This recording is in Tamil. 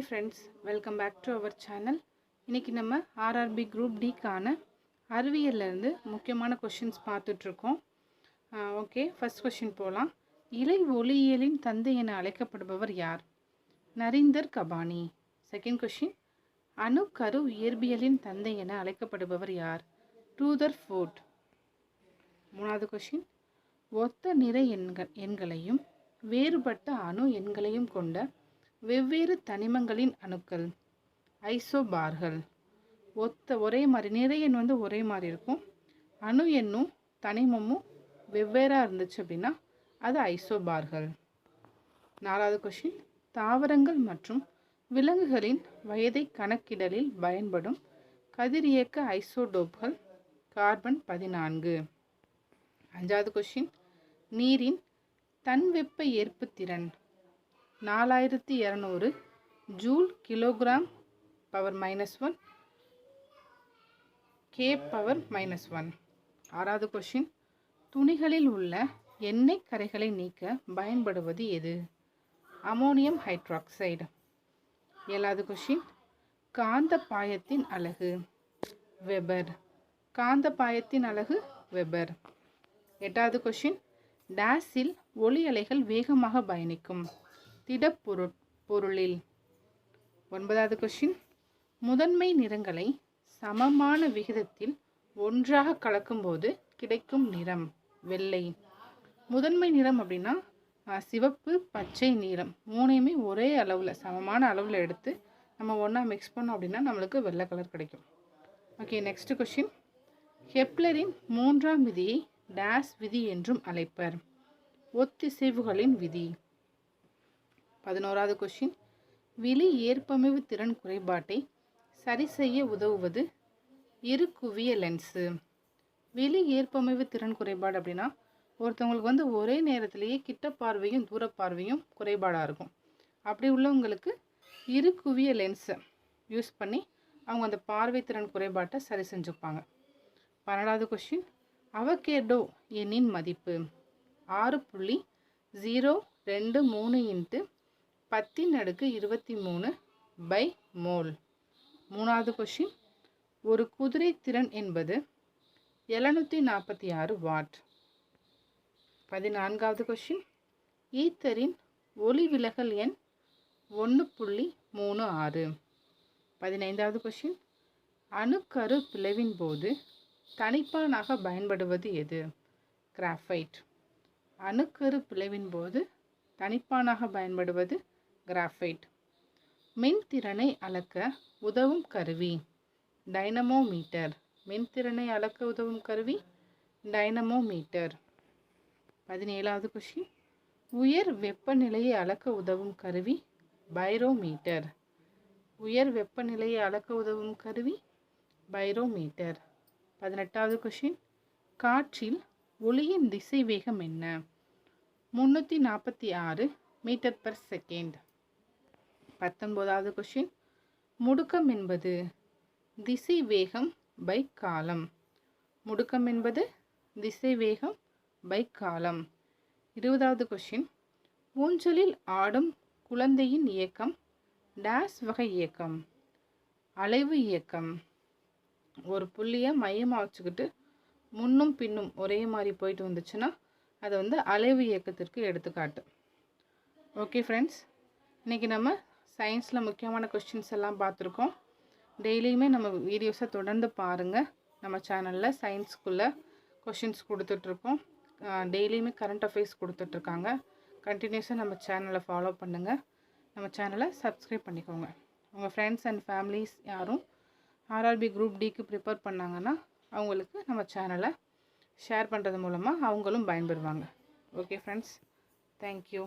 Hi friends welcome back to our channel இன்றைக்கி நம்ம ஆர்ஆர்பி குரூப் டிக்கான அறிவியல்லேருந்து முக்கியமான கொஷின்ஸ் பார்த்துட்ருக்கோம் ஓகே ஃபஸ்ட் கொஷின் போகலாம் இலை ஒளியியலின் தந்தை என அழைக்கப்படுபவர் யார்? நரீந்தர் கபானி. செகண்ட் கொஷின் அணு கரு இயற்பியலின் தந்தை என அழைக்கப்படுபவர் யார்? ரூதர் ஃபோர்ட் மூணாவது கொஷின் ஒத்த நிறை எண்கள் எண்களையும் வேறுபட்ட அணு எண்களையும் கொண்ட வெவ்வேறு தனிமங்களின் அணுக்கள் ஐசோபார்கள். ஒத்த ஒரே மாதிரி நிறை எண் வந்து ஒரே மாதிரி இருக்கும். அணு எண்ணும் தனிமமும் வெவ்வேறாக இருந்துச்சு அப்படின்னா அது ஐசோபார்கள். நாலாவது கொஷின் தாவரங்கள் மற்றும் விலங்குகளின் வயதை கணக்கிடலில் பயன்படும் கதிரியக்க ஐசோடோப்கள் கார்பன் பதினான்கு. அஞ்சாவது கொஷின் நீரின் தன்வெப்ப ஏற்புத்திறன். நாலாயிரத்தி இரநூறு joule kilogram power minus one K power minus one ஆறாவது கொஷின் துணிகளில் உள்ள எண்ணெய் கரைகளை நீக்க பயன்படுவது எது? அமோனியம் ஹைட்ராக்சைடு ஏழாவது கொஷின் காந்த பாயத்தின் அலகு வெபர் காந்த பாயத்தின் அலகு வெபர் எட்டாவது கொஷின் டேஸில் ஒளி அலைகள் வேகமாக பயணிக்கும். திடப்பொருள் பொருளில். ஒன்பதாவது கொஷின் முதன்மை நிறங்களை சமமான விகிதத்தில் ஒன்றாக கலக்கும்போது கிடைக்கும் நிறம் வெள்ளை. முதன்மை நிறம் அப்படின்னா சிவப்பு பச்சை நீலம். மூணையுமே ஒரே அளவில் சமமான அளவில் எடுத்து நம்ம ஒன்றா மிக்ஸ் பண்ணோம் அப்படின்னா நம்மளுக்கு வெள்ளை கலர் கிடைக்கும். ஓகே நெக்ஸ்ட் கொஷின் ஹெப்லரின் மூன்றாம் விதியை டேஸ் விதி என்றும் அழைப்பர். ஒத்திசைவுகளின் விதி. பதினோராவது கொஷின் விழி ஏற்பமைவு திறன் குறைபாட்டை சரி செய்ய உதவுவது இரு குவிய லென்ஸு விழி ஏற்பமைவு திறன் குறைபாடு அப்படின்னா ஒருத்தவங்களுக்கு வந்து ஒரே நேரத்திலேயே கிட்ட பார்வையும் தூர பார்வையும் குறைபாடாக இருக்கும். அப்படி உள்ளவங்களுக்கு இரு குவிய லென்ஸை யூஸ் பண்ணி அவங்க அந்த பார்வை திறன் குறைபாட்டை சரி செஞ்சுப்பாங்க. பன்னெண்டாவது கொஷின் அவகேடோ எண்ணின் மதிப்பு. ஆறு புள்ளி ஜீரோ ரெண்டு மூணு இன்ட்டு பத்தின் அடுக்கு இருபத்தி மூணு பை மோல். மூணாவது கொஷின் ஒரு குதிரை திறன் என்பது எழுநூற்றி நாற்பத்தி ஆறு வாட். பதினான்காவது கொஷின் ஈத்தரின் ஒளி விலகல் எண் ஒன்று புள்ளி மூணு ஆறு. பதினைந்தாவது கொஷின் அணுக்கரு பிளவின் போது தனிப்பானாக பயன்படுவது எது? கிராஃபைட் அணுக்கரு பிளவின் போது தனிப்பானாக பயன்படுவது கிராஃபைட் மின்திறனை அளக்க உதவும் கருவி. டைனமோமீட்டர். மின்திறனை அளக்க உதவும் கருவி. டைனமோமீட்டர். பதினேழாவது கொஷின் உயர் வெப்பநிலையை அளக்க உதவும் கருவி. பைரோமீட்டர். உயர் வெப்பநிலையை அளக்க உதவும் கருவி. பைரோமீட்டர். பதினெட்டாவது கொஷின் காற்றில் ஒளியின் திசை வேகம் என்ன? முந்நூற்றி நாற்பத்தி ஆறு மீட்டர் பர் செகண்ட் பத்தொன்பதாவது கொஷின் முடுக்கம் என்பது திசை வேகம் பை காலம். முடுக்கம் என்பது திசை வேகம் பை காலம். இருபதாவது கொஷின் ஊஞ்சலில் ஆடும் குழந்தையின் இயக்கம் டேஸ் வகை இயக்கம் அலைவு இயக்கம். ஒரு புள்ளியை மையமாக வச்சுக்கிட்டு முன்னும் பின்னும் ஒரே மாதிரி போயிட்டு வந்துச்சுன்னா அது வந்து அலைவு இயக்கத்திற்கு எடுத்துக்காட்டு. ஓகே ஃப்ரெண்ட்ஸ் இன்றைக்கி நம்ம சயின்ஸில் முக்கியமான கொஸ்டின்ஸ் எல்லாம் பார்த்துருக்கோம். டெய்லியுமே நம்ம வீடியோஸை தொடர்ந்து பாருங்கள் நம்ம சேனலில் சயின்ஸ்க்குள்ளே கொஷின்ஸ் கொடுத்துட்ருக்கோம். டெய்லியுமே கரண்ட் அஃபேர்ஸ் கொடுத்துட்ருக்காங்க. கண்டினியூஸாக நம்ம சேனலை ஃபாலோ பண்ணுங்கள் நம்ம சேனலை சப்ஸ்கிரைப் பண்ணிக்கோங்க. உங்கள் ஃப்ரெண்ட்ஸ் அண்ட் ஃபேமிலிஸ் யாரும் ஆர்ஆர்பி குரூப் டிக்கு ப்ரிப்பேர் பண்ணாங்கன்னா அவங்களுக்கு நம்ம சேனலை ஷேர் பண்ணுறது மூலமாக அவங்களும் பயன்பெறுவாங்க. Okay friends thank you